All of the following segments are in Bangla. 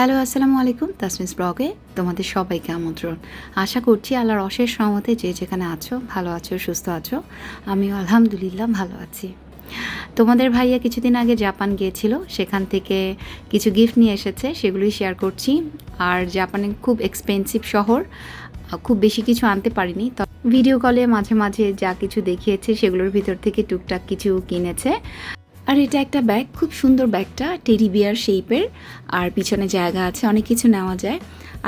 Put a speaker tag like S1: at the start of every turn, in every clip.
S1: হ্যালো, আসসালামু আলাইকুম। তাসমিস ব্লগে তোমাদের সবাইকে আমন্ত্রণ। আশা করছি আল্লাহর অশেষ রহমতে যে যেখানে আছো, ভালো আছো, সুস্থ আছো, আমিও আলহামদুলিল্লাহ ভালো আছি। তোমাদের ভাইয়া কিছুদিন আগে জাপান গিয়েছিল, সেখান থেকে কিছু গিফট নিয়ে এসেছে, সেগুলোই শেয়ার করছি। আর জাপানে খুব এক্সপেন্সিভ শহর, খুব বেশি কিছু আনতে পারিনি, তো ভিডিও কলে মাঝে মাঝে যা কিছু দেখিয়েছে, সেগুলোর ভিতর থেকে টুকটাক কিছু কিনেছে। আর এটা একটা ব্যাগ খুব সুন্দর ব্যাগটা টেডি বিয়ার শেপের আর পিছনে জায়গা আছে, অনেক কিছু নেওয়া যায়।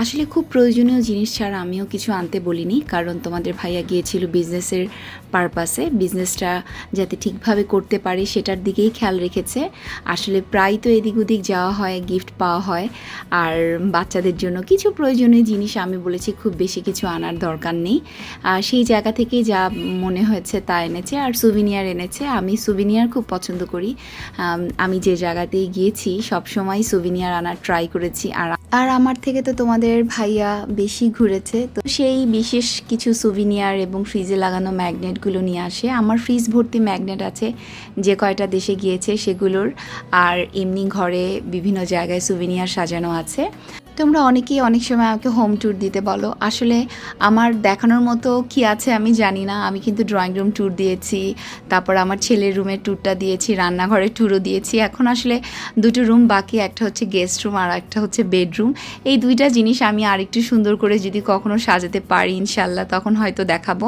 S1: আসলে খুব প্রয়োজনীয় জিনিস ছাড়া আমিও কিছু আনতে বলিনি, কারণ তোমাদের ভাইয়া গিয়েছিল বিজনেসের পারপাসে বিজনেসটা যাতে ঠিকভাবে করতে পারে সেটার দিকেই খেয়াল রেখেছে। আসলে প্রায় তো এদিক ওদিক যাওয়া হয় গিফট পাওয়া হয়। আর বাচ্চাদের জন্য কিছু প্রয়োজনীয় জিনিস আমি বলেছি, খুব বেশি কিছু আনার দরকার নেই। আর সেই জায়গা থেকে যা মনে হয়েছে তা এনেছে। আর সুভিনিয়ার এনেছে। আমি সুভিনিয়ার খুব পছন্দ করি। আমি যে জায়গাতেই গিয়েছি সব সময় সুভিনিয়ার আনার ট্রাই করেছি। আর আর আমার থেকে তো তোমাদের ভাইয়া বেশি ঘুরেছে, তো সেই বিশেষ কিছু সুভিনিয়ার এবং ফ্রিজে লাগানো ম্যাগনেটগুলো নিয়ে আসে। আমার ফ্রিজ ভর্তি ম্যাগনেট আছে, যে কয়টা দেশে গিয়েছে সেগুলোর। আর এমনি ঘরে বিভিন্ন জায়গায় সুভিনিয়ার সাজানো আছে। তোমরা অনেকেই অনেক সময় আমাকে হোম ট্যুর দিতে বলো। আসলে আমার দেখানোর মতো কি আছে আমি জানি না। আমি কিন্তু ড্রয়িং রুম ট্যুর দিয়েছি, তারপর আমার ছেলের রুমের ট্যুরটা দিয়েছি, রান্নাঘরের ট্যুরও দিয়েছি। এখন আসলে দুটো রুম বাকি, একটা হচ্ছে গেস্ট রুম আর একটা হচ্ছে বেডরুম এই দুইটা জিনিস আমি আরেকটু সুন্দর করে যদি কখনো সাজাতে পারি, ইনশাল্লাহ তখন হয়তো দেখাবো।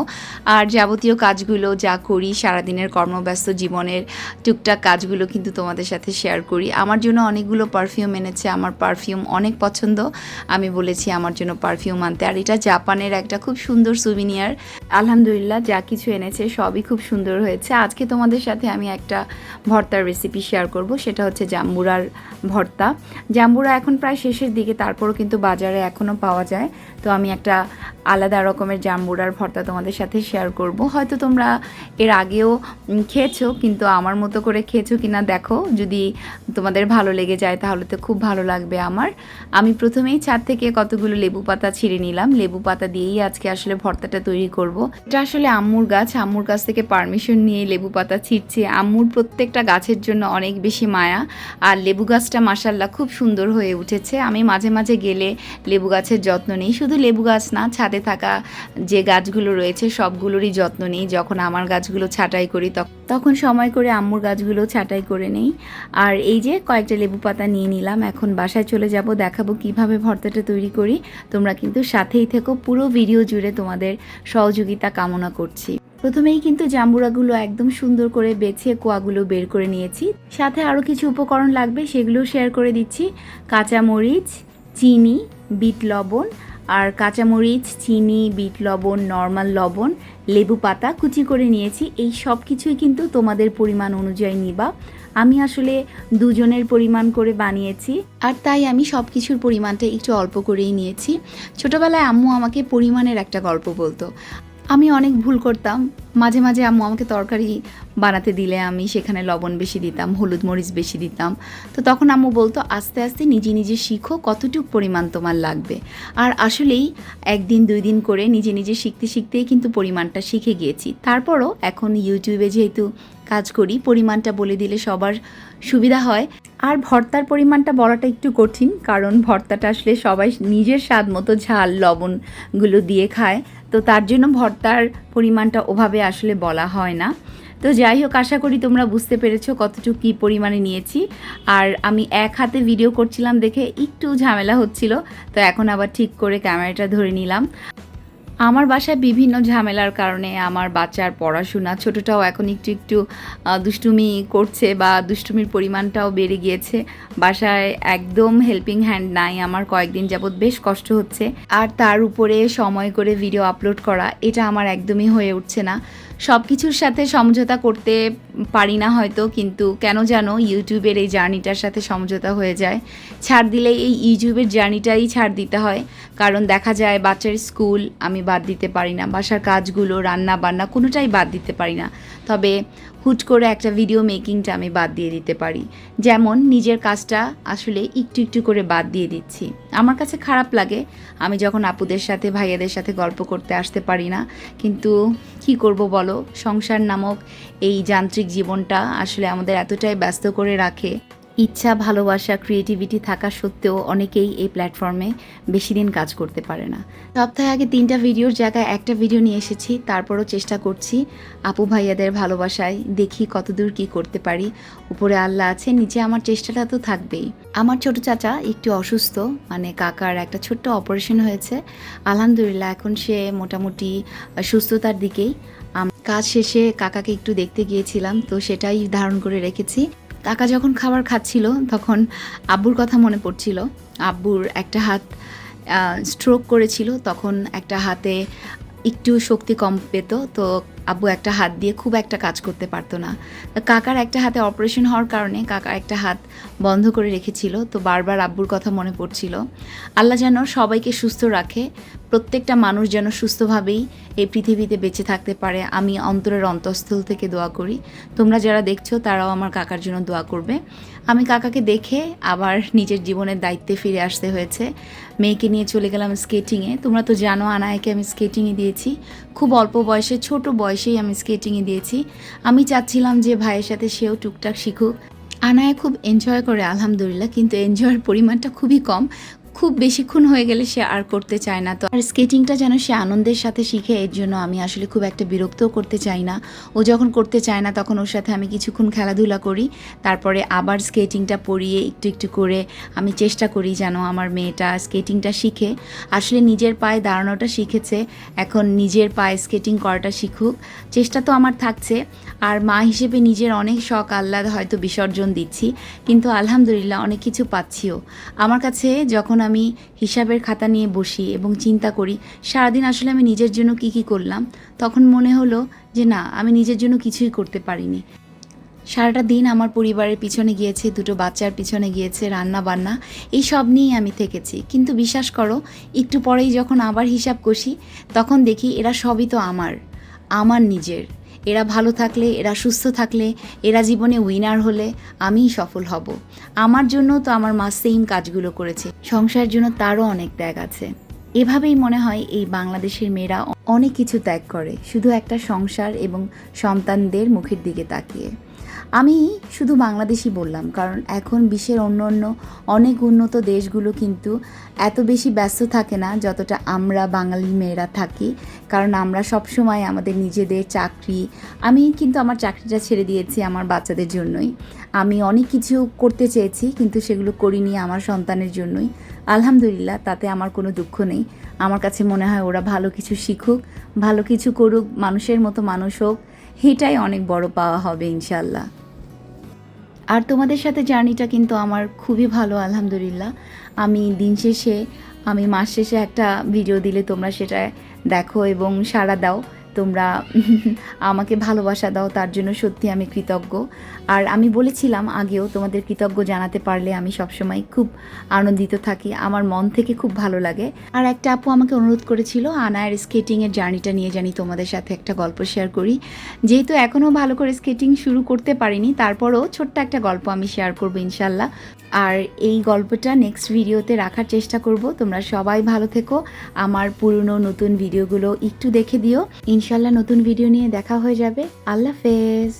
S1: আর যাবতীয় কাজগুলো যা করি, সারাদিনের কর্মব্যস্ত জীবনের টুকটাক কাজগুলো কিন্তু তোমাদের সাথে শেয়ার করি। আমার জন্য অনেকগুলো পারফিউম এনেছে, আমার পারফিউম অনেক পছন্দ আমি বলেছি আমার জন্য পারফিউম আনতে। আর এটা জাপানের একটা খুব সুন্দর সুবিনিয়ার আলহামদুলিল্লাহ, যা কিছু এনেছে সবই খুব সুন্দর হয়েছে। আজকে তোমাদের সাথে আমি একটা ভর্তার রেসিপি শেয়ার করব। সেটা হচ্ছে জাম্বুরার ভর্তা। জাম্বুরা এখন প্রায় শেষের দিকে, তারপরও কিন্তু বাজারে এখনও পাওয়া যায়। তো আমি একটা আলাদা রকমের জাম্বুরার ভর্তা তোমাদের সাথে শেয়ার করব। হয়তো তোমরা এর আগেও খেয়েছো, কিন্তু আমার মতো করে খেয়েছো কিনা দেখো। যদি তোমাদের ভালো লেগে যায়, তাহলে তো খুব ভালো লাগবে আমার। আমি প্রথমেই ছাদ থেকে কতগুলো লেবু পাতা ছিঁড়ে নিলাম। লেবু পাতা দিয়েই আজকে আসলে ভর্তাটা তৈরি করব। এটা আসলে আম্মুর গাছ। আম্মুর কাছ থেকে পারমিশন নিয়ে লেবু পাতা ছিঁড়ছে। আম্মুর প্রত্যেকটা গাছের জন্য অনেক বেশি মায়া। আর লেবু গাছটা মাসাল্লাহ খুব সুন্দর হয়ে উঠেছে। আমি মাঝে মাঝে গেলে লেবু গাছের যত্ন নিই। শুধু লেবু গাছ না, ছাদে থাকা যে গাছগুলো রয়েছে সবগুলোরই যত্ন নিই। যখন আমার গাছগুলো ছাঁটাই করি তখন সময় করে আম্মুর গাছগুলো ছাঁটাই করে নেই। আর এই যে কয়েকটা লেবু পাতা নিয়ে নিলাম, এখন বাসায় চলে যাব, দেখাবো কীভাবে ভর্তাটা তৈরি করি। তোমরা কিন্তু সাথেই থেকো, পুরো ভিডিও জুড়ে তোমাদের সহযোগিতা কামনা করছি। প্রথমেই কিন্তু জাম্বুরাগুলো একদম সুন্দর করে বেছে কোয়াগুলো বের করে নিয়েছি। সাথে আরও কিছু উপকরণ লাগবে সেগুলো শেয়ার করে দিচ্ছি। কাঁচামরিচ, চিনি, বিট লবণ আর কাঁচামরিচ, চিনি, বিট লবণ, নর্মাল লবণ, লেবু পাতা কুচি করে নিয়েছি। এই সব কিছুই কিন্তু তোমাদের পরিমাণ অনুযায়ী নিবা। আমি আসলে দুজনের পরিমাণ করে বানিয়েছি। আর তাই আমি সব কিছুর পরিমাণটা একটু অল্প করেই নিয়েছি। ছোটোবেলায় আম্মু আমাকে পরিমাণের একটা গল্প বলতো। আমি অনেক ভুল করতাম। মাঝে মাঝে আম্মু আমাকে তরকারি বানাতে দিলে আমি সেখানে লবণ বেশি দিতাম, হলুদ মরিচ বেশি দিতাম। তো তখন আম্মু বলতো, আস্তে আস্তে নিজে নিজে শিখো কতটুকু পরিমাণ তোমার লাগবে। আর আসলেই একদিন, দুই দিন করে নিজে নিজে শিখতে, শিখতেই কিন্তু পরিমাণটা শিখে গিয়েছি। তারপরও এখন ইউটিউবে যেহেতু কাজ করি, পরিমাণটা বলে দিলে সবার সুবিধা হয়। আর ভর্তার পরিমাণটা বলাটা একটু কঠিন, কারণ ভর্তাটা আসলে সবাই নিজের স্বাদ মতো ঝাল লবণগুলো দিয়ে খায়। তো তার জন্য ভর্তার পরিমাণটা ওভাবে আসলে বলা হয় না। তো যাই হোক, আশা করি তোমরা বুঝতে পেরেছ কতটুকু কী পরিমাণে নিয়েছি। আর আমি এক হাতে ভিডিও করছিলাম দেখে একটু ঝামেলা হচ্ছিল, তো এখন আবার ঠিক করে ক্যামেরাটা ধরে নিলাম। আমার বাসায় বিভিন্ন ঝামেলার কারণে আমার বাচ্চার পড়াশোনা ছোটটাও এখন একটু একটু দুষ্টুমি করছে বা দুষ্টুমির পরিমাণটাও বেড়ে গিয়েছে। বাসায় একদম হেল্পিং হ্যান্ড নাই, আমার কয়েকদিন যাবৎ বেশ কষ্ট হচ্ছে। আর তার উপরে সময় করে ভিডিও আপলোড করা, এটা আমার একদমই হয়ে উঠছে না। সব কিছুর সাথে সমঝোতা করতে পারি না হয়তো, কিন্তু কেন জানো ইউটিউবের এই জার্নিটার সাথে সমঝোতা হয়ে যায়। ছাড় দিলে এই ইউটিউবের জার্নিটাই ছাড় দিতে হয়, কারণ দেখা যায় বাচ্চার স্কুল আমি বাদ দিতে পারি না, বাসার কাজগুলো রান্না বান্না কোনোটাই বাদ দিতে পারি না। তবে হুট করে একটা ভিডিও মেকিংটা আমি বাদ দিয়ে দিতে পারি। যেমন নিজের কাজটা আসলে একটু একটু করে বাদ দিয়ে দিচ্ছি। আমার কাছে খারাপ লাগে, আমি যখন আপুদের সাথে, ভাইয়াদের সাথে গল্প করতে আসতে পারি না, কিন্তু কি করব বলো? সংসার নামক এই যান্ত্রিক জীবনটা আসলে আমাদের এতটাই ব্যস্ত করে রাখে। ইচ্ছা, ভালোবাসা ক্রিয়েটিভিটি থাকা সত্ত্বেও অনেকেই এই প্ল্যাটফর্মে বেশি দিন কাজ করতে পারে না। সপ্তাহে আগে তিনটা ভিডিওর জায়গায় একটা ভিডিও নিয়ে এসেছি। তারপরও চেষ্টা করছি আপু ভাইয়াদের ভালোবাসায় দেখি কতদূর কি করতে পারি। উপরে আল্লাহ আছে, নিচে আমার চেষ্টাটা তো থাকবেই। আমার ছোট চাচা একটু অসুস্থ মানে কাকার একটা ছোট্ট অপারেশন হয়েছে। আলহামদুলিল্লাহ, এখন সে মোটামুটি সুস্থতার দিকেই। কাজ শেষে কাকাকে একটু দেখতে গিয়েছিলাম, তো সেটাই ধারণ করে রেখেছি। কাকা যখন খাবার খাচ্ছিল, তখন আব্বুর কথা মনে পড়ছিল। আব্বুর একটা হাত স্ট্রোক করেছিল, তখন একটা হাতে একটু শক্তি কম পেত, তো আব্বু একটা হাত দিয়ে খুব একটা কাজ করতে পারতো না। কাকার একটা হাতে অপারেশন হওয়ার কারণে কাকা একটা হাত বন্ধ করে রেখেছিল, তো বারবার আব্বুর কথা মনে পড়ছিল। আল্লাহ যেন সবাইকে সুস্থ রাখে প্রত্যেকটা মানুষ যেন সুস্থভাবেই এই পৃথিবীতে বেঁচে থাকতে পারে, আমি অন্তরের অন্তঃস্থল থেকে দোয়া করি। তোমরা যারা দেখছ, তারাও আমার কাকার জন্য দোয়া করবে। আমি কাকাকে দেখে আবার নিজের জীবনের দায়িত্বে ফিরে আসতে হয়েছে। মেয়েকে নিয়ে চলে গেলাম স্কেটিংয়ে। তোমরা তো জানো, আনায়কে আমি স্কেটিংয়ে দিয়েছি। খুব অল্প বয়সে, ছোট বয়সেই আমি স্কেটিংয়ে দিয়েছি। আমি চাচ্ছিলাম যে ভাইয়ের সাথে সেও টুকটাক শিখুক। আনায়া খুব এনজয় করে, আলহামদুলিল্লাহ, কিন্তু এনজয়ের পরিমাণটা খুবই কম। খুব বেশিক্ষণ হয়ে গেলে সে আর করতে চায় না। তো আর স্কেটিংটা যেন সে আনন্দের সাথে শিখে, এর জন্য আমি আসলে খুব একটা বিরক্তও করতে চাই না। ও যখন করতে চায় না, তখন ওর সাথে আমি কিছুক্ষণ খেলাধুলা করি। তারপরে আবার স্কেটিংটা পরিয়ে একটু একটু করে আমি চেষ্টা করি যেন আমার মেয়েটা স্কেটিংটা শিখে। আসলে নিজের পায়ে দাঁড়ানোটা শিখেছে, এখন নিজের পায়ে স্কেটিং করাটা শিখুক। চেষ্টা তো আমার থাকছে। আর মা হিসেবে নিজের অনেক শখ, আহ্লাদ হয়তো বিসর্জন দিচ্ছি, কিন্তু আলহামদুলিল্লাহ অনেক কিছু পাচ্ছিও। আমার কাছে যখন আমি হিসাবের খাতা নিয়ে বসি এবং চিন্তা করি, সারাদিন আসলে আমি নিজের জন্য কি কি করলাম। তখন মনে হলো যে না, আমি নিজের জন্য কিছুই করতে পারিনি। সারাটা দিন আমার পরিবারের পিছনে গিয়েছে, দুটো বাচ্চার পিছনে গিয়েছে রান্না বান্না এই সব নিয়েই আমি থেকেছি। কিন্তু বিশ্বাস করো, একটু পরেই যখন আবার হিসাব কষি, তখন দেখি এরা সবই তো আমার আমার নিজের। এরা ভালো থাকলে, এরা সুস্থ থাকলে, এরা জীবনে উইনার হলে আমিই সফল হব। আমার জন্য তো আমার মা সেম কাজগুলো করেছে। সংসারের জন্য তারও অনেক ত্যাগ আছে। এভাবেই মনে হয় এই বাংলাদেশের মেয়েরা অনেক কিছু ত্যাগ করে। শুধু একটা সংসার এবং সন্তানদের মুখের দিকে তাকিয়ে। আমি শুধু বাংলাদেশি বললাম, কারণ এখন বিশ্বের অন্য অন্য অনেক উন্নত দেশগুলো কিন্তু এত বেশি ব্যস্ত থাকে না যতটা আমরা বাঙালি মেয়েরা থাকি। কারণ আমরা সবসময় আমাদের নিজেদের চাকরি, আমি কিন্তু আমার চাকরিটা ছেড়ে দিয়েছি আমার বাচ্চাদের জন্যই। আমি অনেক কিছু করতে চেয়েছি কিন্তু সেগুলো করিনি আমার সন্তানের জন্যই। আলহামদুলিল্লাহ, তাতে আমার কোনো দুঃখ নেই। আমার কাছে মনে হয় ওরা ভালো কিছু শিখুক, ভালো কিছু করুক, মানুষের মতো মানুষ হোক, এটাই অনেক বড় পাওয়া হবে ইনশাল্লাহ আর তোমাদের সাথে জার্নিটা কিন্তু আমার খুবই ভালো, আলহামদুলিল্লাহ। আমি দিন শেষে, আমি মাস শেষে একটা ভিডিও দিলে তোমরা সেটা দেখো এবং সাড়া দাও। তোমরা আমাকে ভালোবাসা দাও, তার জন্য সত্যি আমি কৃতজ্ঞ। আর আমি বলেছিলাম আগেও, তোমাদের কৃতজ্ঞ জানাতে পারলে আমি সবসময় খুব আনন্দিত থাকি। আমার মন থেকে খুব ভালো লাগে। আর একটা আপু আমাকে অনুরোধ করেছিল, আনায়ের স্কেটিংয়ের জার্নিটা নিয়ে জানি তোমাদের সাথে একটা গল্প শেয়ার করি। যেহেতু এখনও ভালো করে স্কেটিং শুরু করতে পারিনি, তারপরও ছোট্ট একটা গল্প আমি শেয়ার করব ইনশাল্লাহ। আর এই গল্পটা নেক্সট ভিডিওতে রাখার চেষ্টা করব। তোমরা সবাই ভালো থেকো। আমার পুরনো নতুন ভিডিওগুলো একটু দেখে দিও। ইনশাল্লাহ নতুন ভিডিও নিয়ে দেখা হয়ে যাবে। আল্লাহ হাফেজ।